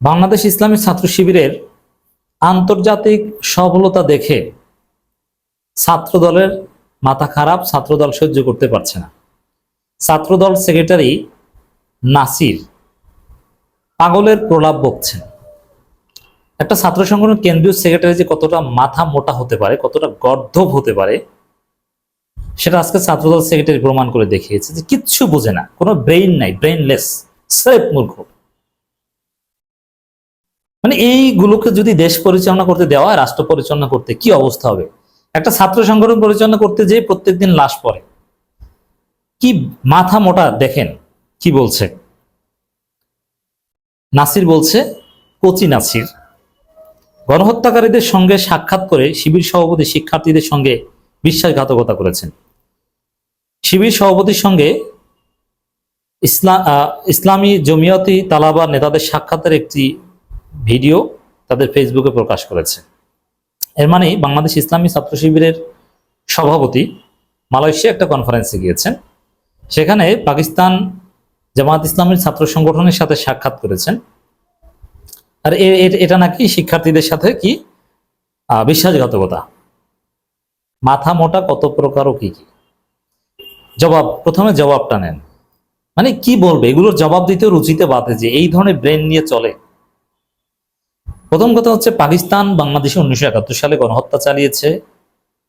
বাংলাদেশ ইসলামী ছাত্র শিবিরের আন্তর্জাতিক সফলতা দেখে ছাত্র দলের মাথা খারাপ ছাত্র দল সহ্য করতে পারছে না। ছাত্রদল সেক্রেটারি নাসির পাগলের প্রলাপ বকছেন। একটা ছাত্র সংগঠন কেন্দ্রীয় সেক্রেটারি যে কতটা মাথা মোটা হতে পারে, কতটা গর্ধব হতে পারে, সেটা আজকে ছাত্রদল সেক্রেটারি প্রমাণ করে দেখিয়েছে যে কিচ্ছু বোঝে না। কোনো ব্রেইন নাই, ব্রেইনলেস সেফ মূর্খ। মানে এইগুলোকে যদি দেশ পরিচালনা করতে দেওয়া রাষ্ট্র পরিচালনা করতে, কি অবস্থা হবে? একটা ছাত্র সংগঠন পরিচালনা করতে যে প্রত্যেকদিন লাশ পড়ে। কি মাথা মোটা দেখেন, কি বলছে? নাসির বলছে, কোচি নাসির। গণহত্যাকারীদের সঙ্গে সাক্ষাৎ করে শিবির সভাপতি শিক্ষার্থীদের সঙ্গে বিশ্বাসঘাতকতা করেছেন। শিবির সভাপতির সঙ্গে ইসলাম ইসলামী জমিয়তি তালাবা নেতাদের সাক্ষাতের একটি ভিডিও তাদের ফেসবুকে প্রকাশ করেছে। এর মানে বাংলাদেশ ইসলামী ছাত্র শিবিরের সভাপতি মালয়েশিয়া একটা কনফারেন্সে গিয়েছেন। সেখানে পাকিস্তান জামাত ইসলামের ছাত্র সংগঠনের সাথে সাক্ষাৎ করেছেন। আর এটা নাকি শিক্ষার্থীদের সাথে কি বিশ্বাসঘাতকতা? মাথা মোটা কত প্রকার ও কি কি? জবাব, প্রথমে জবাবটা নেন। মানে কি বলবে? এগুলোর জবাব দিতেও রুচিতে বাধে যে এই ধরনের ব্রেন নিয়ে চলে। প্রথম কথা হচ্ছে পাকিস্তান বাংলাদেশে উনিশশো একাত্তর সালে গণহত্যা চালিয়েছে।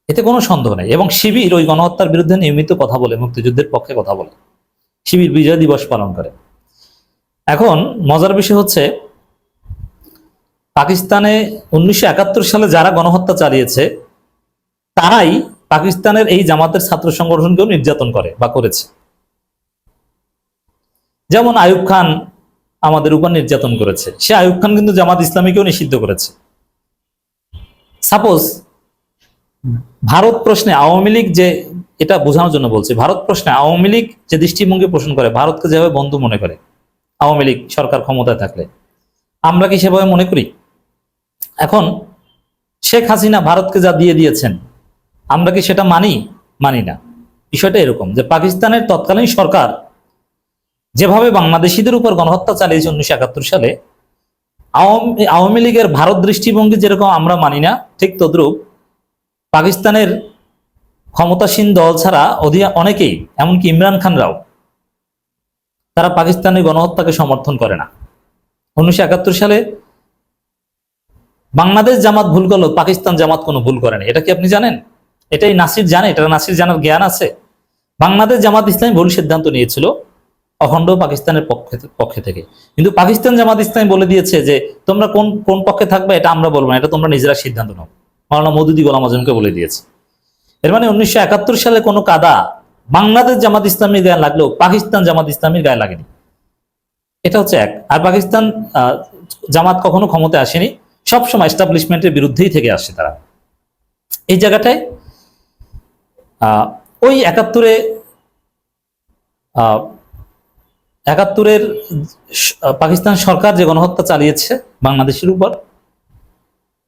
এতে কোনো সন্দেহ নেই এবং শিবির ওই গণহত্যার বিরুদ্ধে নিয়মিত কথা বলে, মুক্তিযুদ্ধের পক্ষে কথা বলে। শিবির বিজয় দিবস পালন করে। এখন মজার বিষয় হচ্ছে, পাকিস্তানে উনিশশো একাত্তর সালে যারা গণহত্যা চালিয়েছে, তারাই পাকিস্তানের এই জামাতের ছাত্র সংগঠনকেও নির্যাতন করে বা করেছে। যেমন আয়ুব খান আমাদের উপর নির্যাতন করেছে। সে আয়ুব খান কিন্তু জামাত ইসলামীকেও নিষিদ্ধ করেছে। সাপোজ ভারত প্রশ্নে আওয়ামী লীগ যে এটা বোঝানোর জন্য বলছি, ভারত প্রশ্নে আওয়ামী লীগ যে দৃষ্টিভঙ্গি পোষণ করে, ভারতকে যেভাবে বন্ধু মনে করে, আওয়ামী লীগ সরকার ক্ষমতায় থাকলে, আমরা কি সেভাবে মনে করি? এখন শেখ হাসিনা ভারতকে যা দিয়ে দিয়েছেন, আমরা কি সেটা মানি? মানি না। বিষয়টা এরকম যে পাকিস্তানের তৎকালীন সরকার যেভাবে বাংলাদেশিদের উপর গণহত্যা চালিয়েছে উনিশশো একাত্তর সালে, আওয়ামী আওয়ামী লীগের ভারত দৃষ্টিভঙ্গি যেরকম আমরা মানি না, ঠিক তদ্রুপ পাকিস্তানের ক্ষমতাসীন দল ছাড়া অধি- অনেকেই, এমনকি ইমরান খানরাও, তারা পাকিস্তানের গণহত্যাকে সমর্থন করে না। উনিশশো একাত্তর সালে বাংলাদেশ জামাত ভুল করল, পাকিস্তান জামাত কোনো ভুল করেনি। এটা কি আপনি জানেন? এটাই নাসির জানে, এটা নাসির জানার জ্ঞান আছে। বাংলাদেশ জামাত ইসলামী ভুল সিদ্ধান্ত নিয়েছিল। অখণ্ড পাকিস্তানের পক্ষে পক্ষে থেকে। কিন্তু পাকিস্তান জামাত ইসলামী বলে দিয়েছে যে, তোমরা কোন কোন পক্ষে থাকবে এটা আমরা বলব না, এটা তোমরা নিজেরা সিদ্ধান্ত নাও। মাওলানা মদুদি গোলাম আজমকে বলে দিয়েছে। এর মানে উনিশশো একাত্তর সালে কোনো কাদা বাংলাদেশ জামাত ইসলামীর গায়ে লাগলেও পাকিস্তান জামাত ইসলামীর গায়ে লাগেনি। এটা হচ্ছে এক। আর পাকিস্তান জামাত কখনো ক্ষমতায় আসেনি, সবসময় এস্টাবলিশমেন্টের বিরুদ্ধেই থেকে আসছে তারা। এই জায়গাটায় ওই একাত্তরে একাত্তরের পাকিস্তান সরকার যে গণহত্যা চালিয়েছে বাংলাদেশের উপর,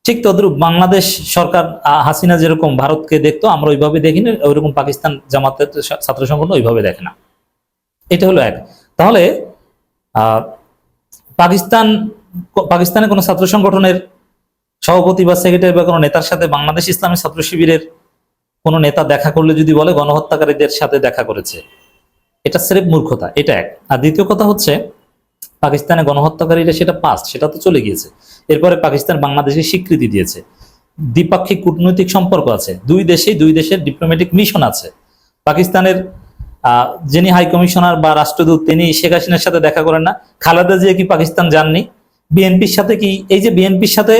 ঠিক তদ্রুপ বাংলাদেশ সরকার হাসিনা যেরকম ভারতকে দেখতো, আমরা ওইভাবে দেখিনি, ওইরকম পাকিস্তান জামাতের ছাত্র সংগঠন ওইভাবে দেখে না। এটা হলো এক। তাহলে পাকিস্তান, পাকিস্তানের কোনো ছাত্র সংগঠনের সভাপতি বা সেক্রেটারি বা কোনো নেতার সাথে বাংলাদেশ ইসলামী ছাত্র শিবিরের কোনো নেতা দেখা করলে যদি বলে গণহত্যাকারীদের সাথে দেখা করেছে এটা স্রেফ মূর্খতা, এটা এক। আর দ্বিতীয় কথা হচ্ছে, পাকিস্তানে গণহত্যাকারীরা সেটা পাস্ট সেটা তো চলে গিয়েছে। এরপরে পাকিস্তান বাংলাদেশে স্বীকৃতি দিয়েছে। দ্বিপাক্ষিক কূটনৈতিক সম্পর্ক আছে। দুই দেশেই দুই দেশের ডিপ্লোম্যাটিক মিশন আছে। পাকিস্তানের যিনি হাই কমিশনার বা রাষ্ট্রদূত, তিনি শেখ হাসিনার সাথে দেখা করেন না। খালেদা জিয়া কি পাকিস্তান যাননি? বিএনপির সাথে কি, এই যে বিএনপির সাথে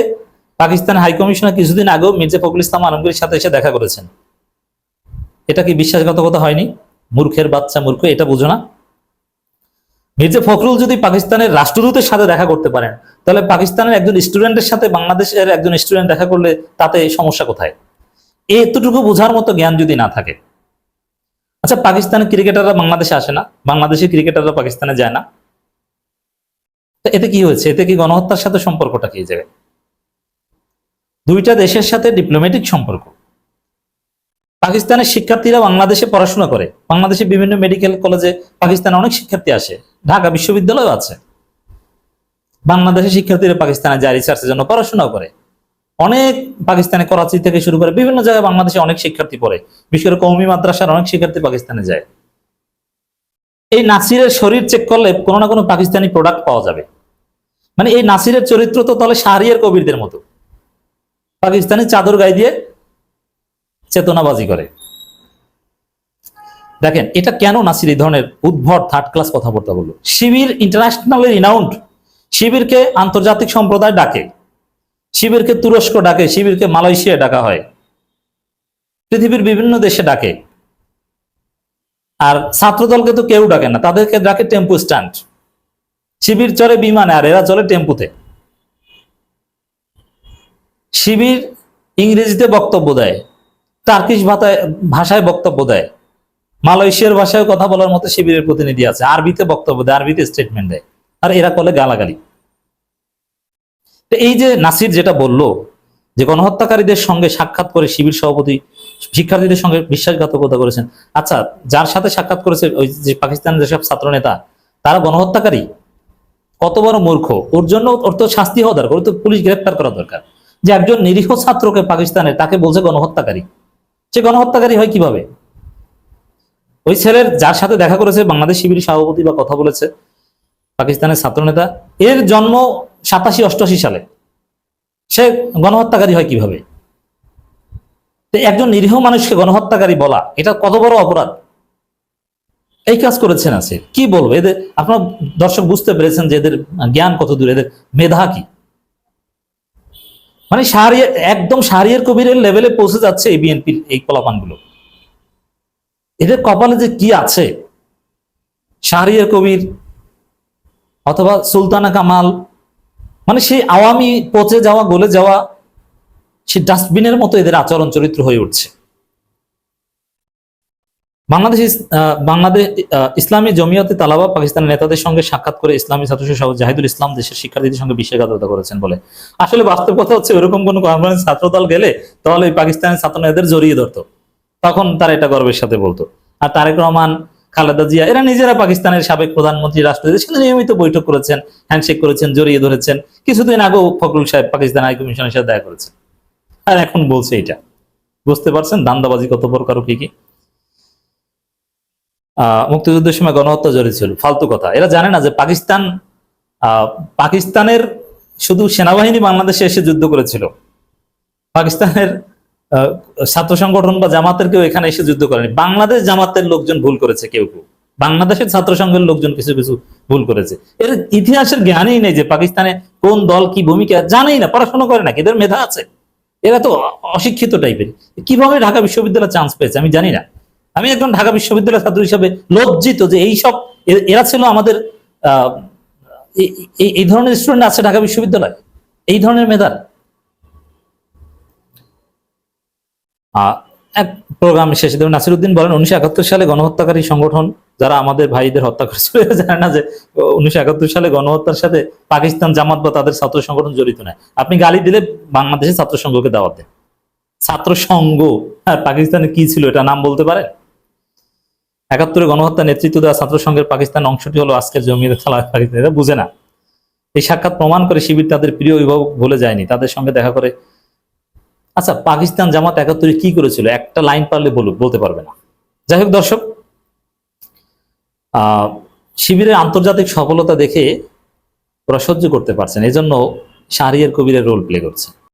পাকিস্তান হাই কমিশনার কিছুদিন আগেও মির্জা ফখরুল ইসলাম আলমগীরের সাথে এসে দেখা করেছেন। এটা কি বিশ্বাসঘাতকতা হয়নি? মূর্খের বাচ্চা মূর্খ, এটা বুঝো না। মির্জা ফখরুল যদি পাকিস্তানের রাষ্ট্রদূতের সাথে দেখা করতে পারেন, তাহলে পাকিস্তানের একজন স্টুডেন্টের সাথে বাংলাদেশের একজন স্টুডেন্ট দেখা করলে তাতে সমস্যা কোথায়? এতটুকু বোঝার মতো জ্ঞান যদি না থাকে। আচ্ছা পাকিস্তানের ক্রিকেটাররা বাংলাদেশে আসে না, বাংলাদেশের ক্রিকেটাররা পাকিস্তানে যায় না। এতে কি হয়েছে? এতে কি গণহত্যার সাথে সম্পর্কটা কি যাবে? দুইটা দেশের সাথে ডিপ্লোম্যাটিক সম্পর্ক। পাকিস্তানের শিক্ষার্থীরা বাংলাদেশে পড়াশোনা করে। বাংলাদেশে বিভিন্ন মেডিকেল কলেজে পাকিস্তানে অনেক শিক্ষার্থী আসে। ঢাকা বিশ্ববিদ্যালয় আছে। বাংলাদেশের শিক্ষার্থীরা পাকিস্তানে যায় রিসার্চের জন্য পড়াশোনাও করে। অনেক পাকিস্তানে করাচি থেকে শুরু করে বিভিন্ন জায়গায় বাংলাদেশে অনেক শিক্ষার্থী পড়ে। বিশেষ করে কৌমি মাদ্রাসার অনেক শিক্ষার্থী পাকিস্তানে যায়। এই নাসিরের শরীর চেক করলে কোনো না কোনো পাকিস্তানি প্রোডাক্ট পাওয়া যাবে। মানে এই নাসিরের চরিত্র তো তাহলে শাহরিয়ার কবিরদের মতো। পাকিস্তানি চাদর গায়ে দিয়ে চেতনাবাজি করে। দেখেন, এটা কেন নাসির এই ধরনের উদ্ভট থার্ড ক্লাস কথাবার্তা বলল? শিবির ইন্টারন্যাশনাল রিনাউন্ড শিবিরকে আন্তর্জাতিক সম্প্রদায় ডাকে, শিবিরকে তুরস্ক ডাকে, শিবিরকে মালয়েশিয়া ডাকা হয়, পৃথিবীর বিভিন্ন দেশে ডাকে। আর ছাত্রদলকে তো কেউ ডাকে না, তাদেরকে ডাকে টেম্পু স্ট্যান্ড। শিবির চলে বিমানে, আর এরা চলে টেম্পুতে। শিবির ইংরেজিতে বক্তব্য দেয় টার্কিশ ভাষায় ভাষায় বক্তব্য দেয়। মালয়েশিয়ার ভাষায় কথা বলার মতো শিবিরের প্রতিনিধি আছে। আরবিতে বক্তব্য দেয়, আরবিতে স্টেটমেন্ট দেয়। আর এরা বলে গালাগালি। এই যে নাসির যেটা বলল, যে গণহত্যাকারীদের সঙ্গে সাক্ষাৎ করে শিবির সভাপতি, শিক্ষার্থীদের সঙ্গে বিশ্বাসঘাতকতা করেছেন। আচ্ছা যার সাথে সাক্ষাৎ করেছে ওই যে পাকিস্তানের যেসব ছাত্র নেতা তারা গণহত্যাকারী? কত বড় মূর্খ। ওর জন্য ওর তো শাস্তি হওয়া দরকার, ওর তো পুলিশ গ্রেপ্তার করা দরকার। যে একজন নিরীহ ছাত্রকে পাকিস্তানের তাকে বলছে গণহত্যাকারী। সে গণহত্যাকারী হয় কীভাবে? ওই ছেলের যার সাথে দেখা করেছে, বাংলাদেশ শিবির সভাপতি বা কথা বলেছে, পাকিস্তানের ছাত্রনেতা, এর জন্ম সাতাশি অষ্টআশি সালে। সে গণহত্যাকারী হয় কীভাবে? একজন নিরীহ মানুষকে গণহত্যাকারী বলা, এটা কত বড় অপরাধ? এই কাজ করেছেন আছে কি বলব? এদের, আপনার দর্শক বুঝতে পেরেছেন যে এদের জ্ঞান কত দূর, এদের মেধা কি? মানে শাহরিয়ার একদম শাহরিয়ার কবিরের লেভেলে পৌঁছে যাচ্ছে এই বিএনপির এই কলাপানগুলো। এদের কপালে যে কি আছে? শাহরিয়ার কবির অথবা সুলতানা কামাল মানে সেই আওয়ামী পচে যাওয়া, গলে যাওয়া সে ডাস্টবিনের মতো এদের আচরণ চরিত্র হয়ে উঠছে। বাংলাদেশ বাংলাদেশ ইসলামী জমিয়তে তালাবা পাকিস্তানের নেতাদের সঙ্গে সাক্ষাৎ করে ইসলামী ছাত্র সহ জাহিদুল ইসলাম দেশের শিক্ষার্থীদের সঙ্গে বিশ্বাসঘাতকতা করেছেন বলে। আসলে বাস্তব কথা হচ্ছে ওরকম কোন কনফারেন্স ছাত্রদল গেলে তাহলে এই পাকিস্তানের ছাত্র নেতাদের জড়িয়ে ধরতো। তখন তারা এটা গর্বের সাথে বলতো। আর তারেক রহমান, খালেদা জিয়া, এরা নিজেরা পাকিস্তানের সাবেক প্রধানমন্ত্রী রাষ্ট্রপতিদের সাথে নিয়মিত বৈঠক করেছেন হ্যান্ডশেক করেছেন, জড়িয়ে ধরেছেন। কিছুদিন আগেও ফখরুল সাহেব পাকিস্তান হাই কমিশনের সাথে দেখা করেছেন। আর এখন বলছে এটা। বুঝতে পারছেন? দান্দাবাজি কত প্রকার কি কি? মুক্তিযুদ্ধের সময় গণহত্যা জড়িত ছিল, ফালতু কথা। এরা জানে না যে পাকিস্তান পাকিস্তানের শুধু সেনাবাহিনী বাংলাদেশে এসে যুদ্ধ করেছিল। পাকিস্তানের ছাত্র সংগঠন বা জামাতের কেউ এখানে এসে যুদ্ধ করেনি। বাংলাদেশ জামাতের লোকজন ভুল করেছে কেউ কেউ। বাংলাদেশের ছাত্র সংঘের লোকজন কিছু কিছু ভুল করেছে। এর ইতিহাসের জ্ঞানই নেই যে পাকিস্তানে কোন দল কি ভূমিকা, জানেই না, পড়াশোনা করে না এদের মেধা আছে। এরা তো অশিক্ষিত টাইপের কীভাবে ঢাকা বিশ্ববিদ্যালয়ে চান্স পেয়েছে আমি জানি না। আমি একজন ঢাকা বিশ্ববিদ্যালয়ের ছাত্র হিসাবে লজ্জিত যে এই সব এরা ছিল আমাদের এই- ধরনের স্টুডেন্ট আছে ঢাকা বিশ্ববিদ্যালয়। এই ধরনের মেধার। এক প্রোগ্রাম শেষে দেবেন নাসিরুদ্দিন বলেন, উনিশশো একাত্তর সালে গণহত্যাকারী সংগঠন যারা আমাদের ভাইদের হত্যা করেছিল জানে না যে, উনিশশো একাত্তর সালে গণহত্যার সাথে পাকিস্তান জামাত বা তাদের ছাত্র সংগঠন জড়িত নয়। আপনি গালি দিলে বাংলাদেশের ছাত্র সংঘকে দাওয়াত দেন। ছাত্র সংঘ হ্যাঁ পাকিস্তানে কি ছিল এটা নাম বলতে পারে একাত্তরে গণহত্যা নেতৃত্ব দেওয়া ছাত্র সংঘের পাকিস্তান অংশটি হলো আজকের জমিতে এরা বুঝে না। এই সাক্ষাৎ প্রমাণ করে শিবির তাদের প্রিয় অভিভাবক বলে যায়নি। তাদের সঙ্গে দেখা করে আচ্ছা পাকিস্তান জামাত একাত্তরে কি করেছিল? একটা লাইন পারলে বলুক, বলতে পারবে না। যাই হোক, দর্শক শিবিরের আন্তর্জাতিক সফলতা দেখে ওরা সহ্য করতে পারছেন এজন্য শাহরিয়ার কবিরের রোল প্লে করছে।